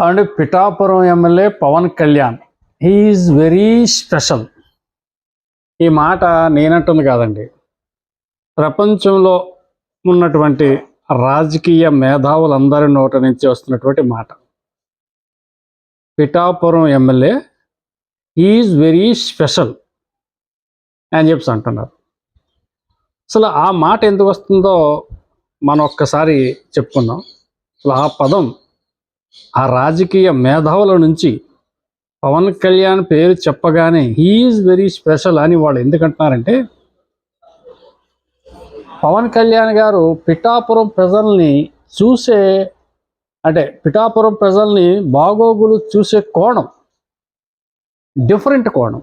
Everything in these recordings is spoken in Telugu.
And Pithapuram MLA Pawan Kalyan. Is very special ఈ మాట నేనంటుంది కాదండి. ప్రపంచంలో ఉన్నటువంటి రాజకీయ మేధావులందరి నోట నుంచి వస్తున్నటువంటి మాట. Pithapuram MLA is very special అని చెప్పి అంటున్నారు. అసలు ఆ మాట ఎందుకు వస్తుందో మనం ఒక్కసారి చెప్పుకుందాం. అసలు ఆ పదం ఆ రాజకీయ మేధావుల నుంచి పవన్ కళ్యాణ్ పేరు చెప్పగానే హీఈస్ వెరీ స్పెషల్ అని వాళ్ళు ఎందుకంటున్నారంటే పవన్ కళ్యాణ్ గారు పిఠాపురం ప్రజల్ని చూసే అంటే పిఠాపురం ప్రజల్ని బాగోగులు చూసే కోణం డిఫరెంట్ కోణం.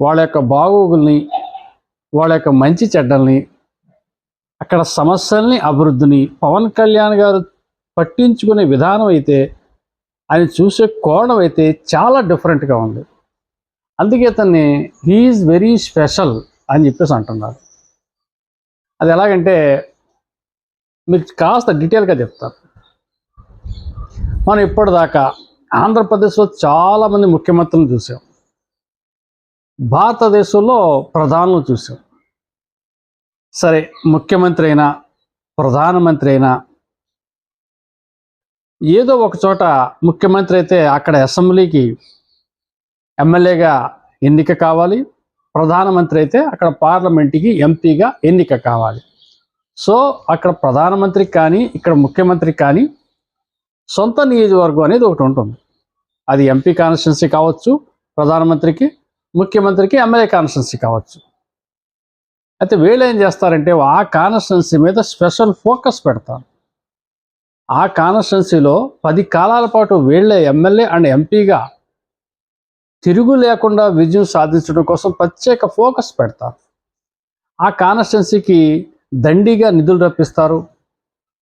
వాళ్ళ యొక్క బాగోగుల్ని వాళ్ళ యొక్క మంచి చెడ్డల్ని అక్కడ సమస్యల్ని అభివృద్ధిని పవన్ కళ్యాణ్ గారు పట్టించుకునే విధానం అయితే ఆయన చూసే కోణం అయితే చాలా డిఫరెంట్గా ఉంది. అందుకే అతన్ని హీఈస్ వెరీ స్పెషల్ అని చెప్పేసి అంటున్నారు. అది ఎలాగంటే మీకు కాస్త డీటెయిల్గా చెప్తాను. మనం ఇప్పటిదాకా ఆంధ్రప్రదేశ్లో చాలామంది ముఖ్యమంత్రులను చూసాం. భారతదేశంలో ప్రధానులు చూసాం. సరే ముఖ్యమంత్రి అయినా ప్రధానమంత్రి అయినా ఏదో ఒక చోట ముఖ్యమంత్రి అయితే అక్కడ అసెంబ్లీకి ఎమ్మెల్యేగా ఎన్నిక కావాలి. ప్రధానమంత్రి అయితే అక్కడ పార్లమెంట్కి ఎంపీగా ఎన్నిక కావాలి. సో అక్కడ ప్రధానమంత్రి కానీ ఇక్కడ ముఖ్యమంత్రి కానీ సొంత నియోజకవర్గం అనేది ఒకటి ఉంటుంది. అది ఎంపీ కాన్స్టిట్యున్సీ కావచ్చు ప్రధానమంత్రికి ముఖ్యమంత్రికి ఎమ్మెల్యే కాన్స్టిట్యున్సీ కావచ్చు. అయితే వీళ్ళు ఏం చేస్తారంటే ఆ కాన్స్టిట్యున్సీ మీద స్పెషల్ ఫోకస్ పెడతారు. ఆ కాన్స్టిట్యున్సీలో పది కాలాల పాటు వీళ్ళే ఎమ్మెల్యే అండ్ ఎంపీగా తిరుగు లేకుండా విజయం సాధించడం కోసం ప్రత్యేక ఫోకస్ పెడతారు. ఆ కాన్స్టిట్యున్సీకి దండిగా నిధులు రప్పిస్తారు.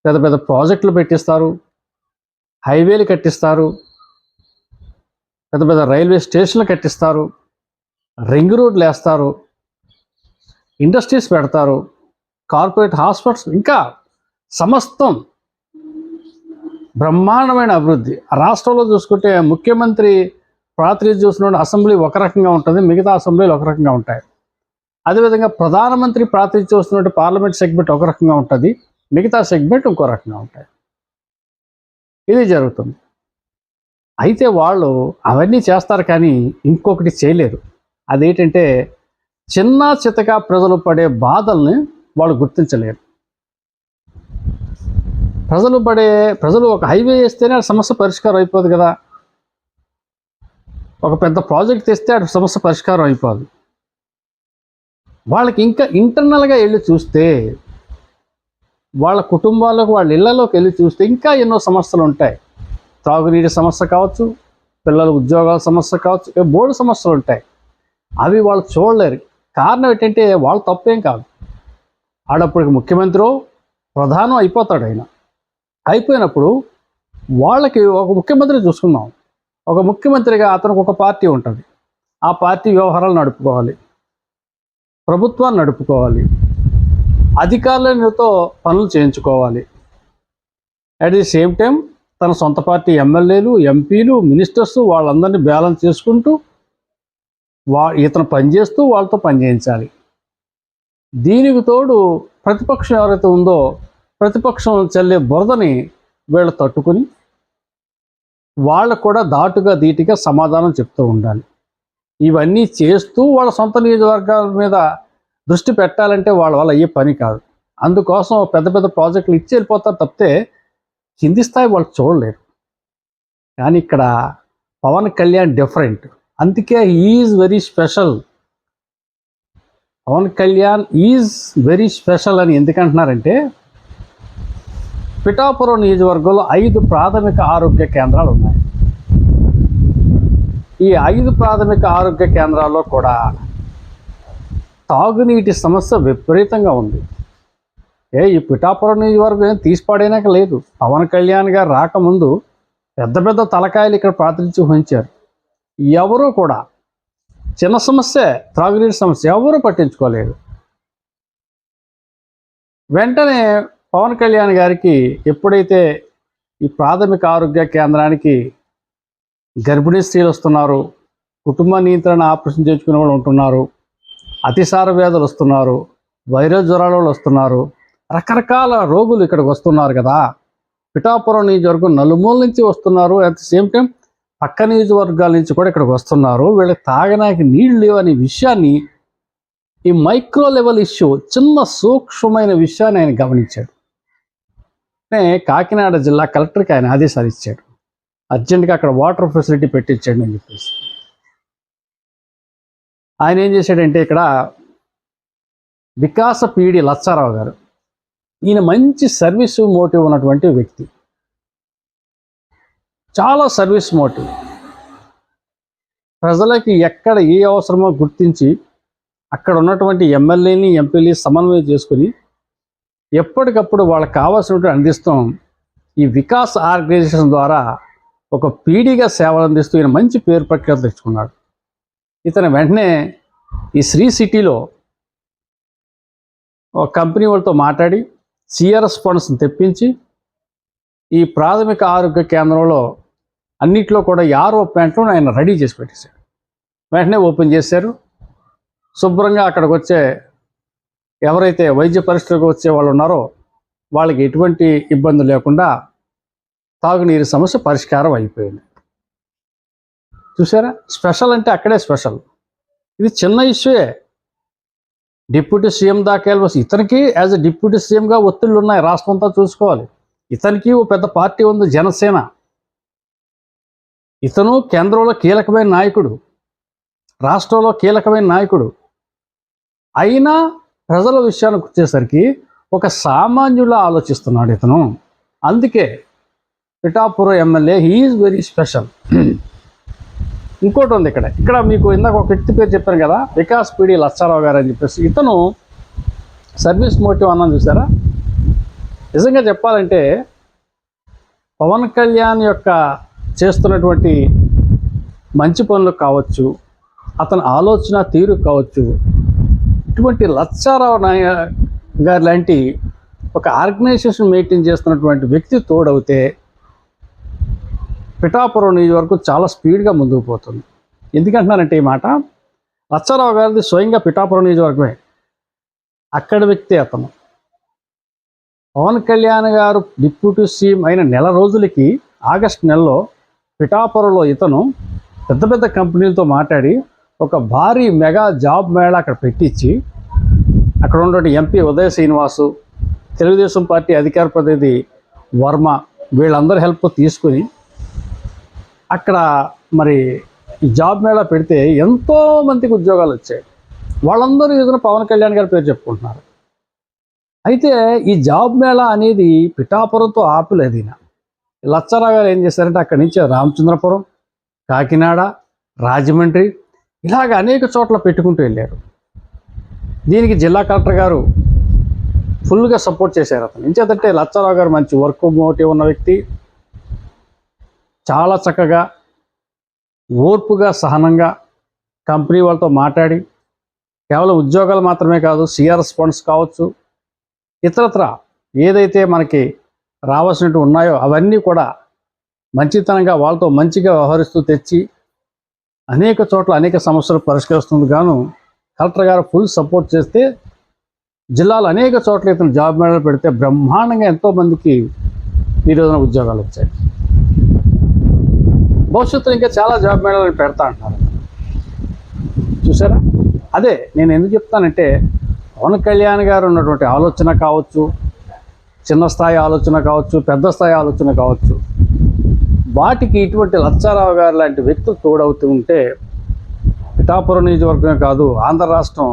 పెద్ద పెద్ద ప్రాజెక్టులు పెట్టిస్తారు. హైవేలు కట్టిస్తారు. పెద్ద పెద్ద రైల్వే స్టేషన్లు కట్టిస్తారు. రింగ్ రోడ్లు వేస్తారు ఇండస్ట్రీస్ పెడతారు. కార్పొరేట్ హాస్పిటల్స్ ఇంకా సమస్తం బ్రహ్మాండమైన అభివృద్ధి. రాష్ట్రంలో చూసుకుంటే ముఖ్యమంత్రి ప్రాతినిధ్యం చూసిన అసెంబ్లీ ఒక రకంగా ఉంటుంది మిగతా అసెంబ్లీలు ఒక రకంగా ఉంటాయి. అదేవిధంగా ప్రధానమంత్రి ప్రాతినిధ్యం చూస్తున్నట్టు పార్లమెంట్ సెగ్మెంట్ ఒక రకంగా ఉంటుంది మిగతా సెగ్మెంట్ ఇంకో రకంగా ఉంటాయి. ఇది జరుగుతుంది. అయితే వాళ్ళు అవన్నీ చేస్తారు కానీ ఇంకొకటి చేయలేరు. అదేంటంటే చిన్న చితక ప్రజలు పడే బాధల్ని వాళ్ళు గుర్తించలేరు. ప్రజలు పడే ప్రజలు ఒక హైవే వేస్తేనే సమస్య పరిష్కారం అయిపోదు కదా. ఒక పెద్ద ప్రాజెక్ట్ తెస్తే అటు సమస్య పరిష్కారం అయిపోదు. వాళ్ళకి ఇంకా ఇంటర్నల్గా వెళ్ళి చూస్తే వాళ్ళ కుటుంబాలకు వాళ్ళ ఇళ్ళలోకి వెళ్ళి చూస్తే ఇంకా ఎన్నో సమస్యలు ఉంటాయి. త్రాగునీటి సమస్య కావచ్చు పిల్లల ఉద్యోగాల సమస్య కావచ్చు బోర్డు సమస్యలు ఉంటాయి. అవి వాళ్ళు చూడలేరు. కారణం ఏంటంటే వాళ్ళు తప్పేం కాదు. ఆడప్పటికి ముఖ్యమంత్రి ప్రధానం అయిపోతాడు ఆయన. అయిపోయినప్పుడు వాళ్ళకి ఒక ముఖ్యమంత్రి చూసుకుందాం. ఒక ముఖ్యమంత్రిగా అతనికి ఒక పార్టీ ఉంటుంది. ఆ పార్టీ వ్యవహారాలు నడుపుకోవాలి. ప్రభుత్వాన్ని నడుపుకోవాలి. అధికారులతో పనులు చేయించుకోవాలి. అట్ ది సేమ్ టైం తన సొంత పార్టీ ఎమ్మెల్యేలు ఎంపీలు మినిస్టర్స్ వాళ్ళందరినీ బ్యాలెన్స్ చేసుకుంటూ వా ఇతను పనిచేస్తూ వాళ్ళతో పనిచేయించాలి దీనికి తోడు ప్రతిపక్షం ఎవరైతే ఉందో ప్రతిపక్షం చల్లే బురదని వీళ్ళు తట్టుకుని వాళ్ళకు కూడా దాటుగా ధీటుగా సమాధానం చెప్తూ ఉండాలి. ఇవన్నీ చేస్తూ వాళ్ళ సొంత నియోజకవర్గాల మీద దృష్టి పెట్టాలంటే వాళ్ళ వల్ల అయ్యే పని కాదు. అందుకోసం పెద్ద పెద్ద ప్రాజెక్టులు ఇచ్చి వెళ్ళిపోతారు తప్పితే కింది స్థాయి వాళ్ళు చూడలేరు. కానీ ఇక్కడ పవన్ కళ్యాణ్ డిఫరెంట్. అందుకే is very special Pawan Kalyan is very special అని ఎందుకంటున్నారంటే పిఠాపురం నియోజకవర్గంలో ఐదు ప్రాథమిక ఆరోగ్య కేంద్రాలు ఉన్నాయి. ఈ ఐదు ప్రాథమిక ఆరోగ్య కేంద్రాల్లో కూడా తాగునీటి సమస్య విపరీతంగా ఉంది. ఏ ఈ పిఠాపురం నియోజకవర్గం ఏం తీసిపడేనాక లేదు. పవన్ కళ్యాణ్ గారు రాకముందు పెద్ద పెద్ద తలకాయలు ఇక్కడ ప్రాతినిధ్యం వహించారు. ఎవరూ కూడా చిన్న సమస్య త్రాగునీటి సమస్య ఎవరూ పట్టించుకోలేదు. వెంటనే పవన్ కళ్యాణ్ గారికి ఎప్పుడైతే ఈ ప్రాథమిక ఆరోగ్య కేంద్రానికి గర్భిణీ స్త్రీలు వస్తున్నారు కుటుంబ నియంత్రణ ఆపరేషన్ చేయించుకునే వాళ్ళు ఉంటున్నారు అతిసార వ్యాధులు వస్తున్నారు వైరల్ జ్వరాల వాళ్ళు వస్తున్నారు రకరకాల రోగులు ఇక్కడికి వస్తున్నారు కదా. పిఠాపురం నియోజకవర్గం నలుమూల నుంచి వస్తున్నారు అట్ ది సేమ్ టైం పక్క నియోజకవర్గాల నుంచి కూడా ఇక్కడికి వస్తున్నారు. వీళ్ళకి తాగడానికి నీళ్ళు లేవు అనే విషయాన్ని ఈ మైక్రో లెవెల్ ఇష్యూ చిన్న సూక్ష్మమైన విషయాన్ని ఆయన గమనించాడు. నే కాకినాడ జిల్లా కలెక్టర్కి ఆయన ఆదేశాలు ఇచ్చాడు. అర్జెంటుగా అక్కడ వాటర్ ఫెసిలిటీ పెట్టించాడు అని చెప్పేసి. ఆయన ఏం చేశాడంటే ఇక్కడ వికాస పీడి లచ్చారావు గారు ఈయన మంచి సర్వీస్ మోటివ్ ఉన్నటువంటి వ్యక్తి. చాలా సర్వీస్ మోటివ్. ప్రజలకి ఎక్కడ ఏ అవసరమో గుర్తించి అక్కడ ఉన్నటువంటి ఎమ్మెల్యేని ఎంపీని సమన్వయం చేసుకుని ఎప్పటికప్పుడు వాళ్ళకి కావాల్సినటువంటి అందిస్తాం. ఈ వికాస్ ఆర్గనైజేషన్ ద్వారా ఒక పీడిగా సేవలు అందిస్తూ ఈయన మంచి పేరు ప్రఖ్యాత తెచ్చుకున్నాడు. ఇతను వెంటనే ఈ శ్రీ సిటీలో ఒక కంపెనీ వాళ్ళతో మాట్లాడి సిఆర్ఎస్ ఫండ్స్ని తెప్పించి ఈ ప్రాథమిక ఆరోగ్య కేంద్రంలో అన్నిట్లో కూడా ఆరో ప్యాంట్లను ఆయన రెడీ చేసి పెట్టేశాడు. వెంటనే ఓపెన్ చేశారు. శుభ్రంగా అక్కడికి వచ్చే ఎవరైతే వైద్య పరిస్థితికి వచ్చే వాళ్ళు ఉన్నారో వాళ్ళకి ఎటువంటి ఇబ్బంది లేకుండా తాగునీరు సమస్య పరిష్కారం అయిపోయింది. చూసారా స్పెషల్ అంటే అక్కడే స్పెషల్. ఇది చిన్న ఇష్యూయే డిప్యూటీ సీఎం దాకా వెళ్ళవలసి ఇతనికి యాజ్ ఎ డిప్యూటీ సీఎంగా ఒత్తిళ్ళు ఉన్నాయి రాష్ట్రం అంతా చూసుకోవాలి. ఇతనికి ఓ పెద్ద పార్టీ ఉంది జనసేన. ఇతను కేంద్రంలో కీలకమైన నాయకుడు. రాష్ట్రంలో కీలకమైన నాయకుడు. అయినా ప్రజల విషయానికి వచ్చేసరికి ఒక సామాన్యుల ఆలోచిస్తున్నాడు ఇతను. అందుకే Pithapuram MLA he is very special ఇంకోటి ఉంది ఇక్కడ. ఇక్కడ మీకు ఇందాక ఒక వ్యక్తి పేరు చెప్పాను కదా వికాస్ పీడి లచ్చారావు గారు అని చెప్పేసి. ఇతను సర్వీస్ మోటివ్ అన్నాను చూసారా? నిజంగా చెప్పాలంటే పవన్ కళ్యాణ్ యొక్క చేస్తున్నటువంటి మంచి పనులు కావచ్చు అతని ఆలోచన తీరు కావచ్చు ఇటువంటి లచ్చారావు నాయ గారు లాంటి ఒక ఆర్గనైజేషన్ మెయింటైన్ చేస్తున్నటువంటి వ్యక్తి తోడవుతే పిఠాపురం నియోజకవర్గం చాలా స్పీడ్గా ముందుకు పోతుంది. ఎందుకంటున్నానంటే ఈ మాట? లచ్చారావు గారిది స్వయంగా పిఠాపురం నియోజకవర్గమే. అక్కడ వ్యక్తి అతను. పవన్ కళ్యాణ్ గారు డిప్యూటీ సీఎం అయిన నెల రోజులకి ఆగస్ట్ నెలలో పిఠాపురంలో ఇతను పెద్ద పెద్ద కంపెనీలతో మాట్లాడి ఒక భారీ మెగా జాబ్ మేళా అక్కడ పెట్టించి అక్కడ ఉన్నటువంటి ఎంపీ ఉదయ శ్రీనివాసు తెలుగుదేశం పార్టీ అధికార ప్రతినిధి వర్మ వీళ్ళందరి హెల్ప్ తీసుకుని అక్కడ మరి జాబ్ మేళా పెడితే ఎంతోమందికి ఉద్యోగాలు వచ్చాయి. వాళ్ళందరూ ఏదైనా పవన్ కళ్యాణ్ గారి పేరు చెప్పుకుంటున్నారు. అయితే ఈ జాబ్ మేళా అనేది పిఠాపురంతో ఆపలేదు ఈయన. లచ్చారావు గారు ఏం చేశారంటే అక్కడి నుంచి రామచంద్రపురం కాకినాడ రాజమండ్రి ఇలాగ అనేక చోట్ల పెట్టుకుంటూ వెళ్ళారు. దీనికి జిల్లా కలెక్టర్ గారు ఫుల్గా సపోర్ట్ చేశారు అతను. ఎంచేతంటే లచ్చారావు గారు మంచి వర్క్ మోటివ్ ఉన్న వ్యక్తి. చాలా చక్కగా ఓర్పుగా సహనంగా కంపెనీ వాళ్ళతో మాట్లాడి కేవలం ఉద్యోగాలు మాత్రమే కాదు సిఆర్ఎస్ ఫండ్స్ కావచ్చు ఇతరత్ర ఏదైతే మనకి రావాల్సినట్టు ఉన్నాయో అవన్నీ కూడా మంచితనంగా వాళ్ళతో మంచిగా వ్యవహరిస్తూ తెచ్చి అనేక చోట్ల అనేక సమస్యలు పరిష్కరిస్తుంది గాను కలెక్టర్ గారు ఫుల్ సపోర్ట్ చేస్తే జిల్లాలో అనేక చోట్ల ఇతను జాబ్ మేళలు పెడితే బ్రహ్మాండంగా ఎంతోమందికి ఈ రోజున ఉద్యోగాలు వచ్చాయి. భవిష్యత్తులో ఇంకా చాలా జాబ్ మేళాలు పెడతా అంటున్నారు చూసారా? అదే నేను ఎందుకు చెప్తానంటే పవన్ కళ్యాణ్ గారు ఉన్నటువంటి ఆలోచన కావచ్చు చిన్న స్థాయి ఆలోచన కావచ్చు పెద్ద స్థాయి ఆలోచన కావచ్చు వాటికి ఇటువంటి లచ్చారావు గారు లాంటి వ్యక్తులు తోడవుతూ ఉంటే పిఠాపురం నియోజకవర్గమే కాదు ఆంధ్ర రాష్ట్రం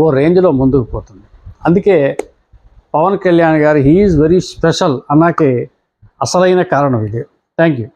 ఓ రేంజ్లో ముందుకు పోతుంది. అందుకే పవన్ కళ్యాణ్ గారు హీఈస్ వెరీ స్పెషల్ అన్నాకే అసలైన కారణం ఇది. Thank you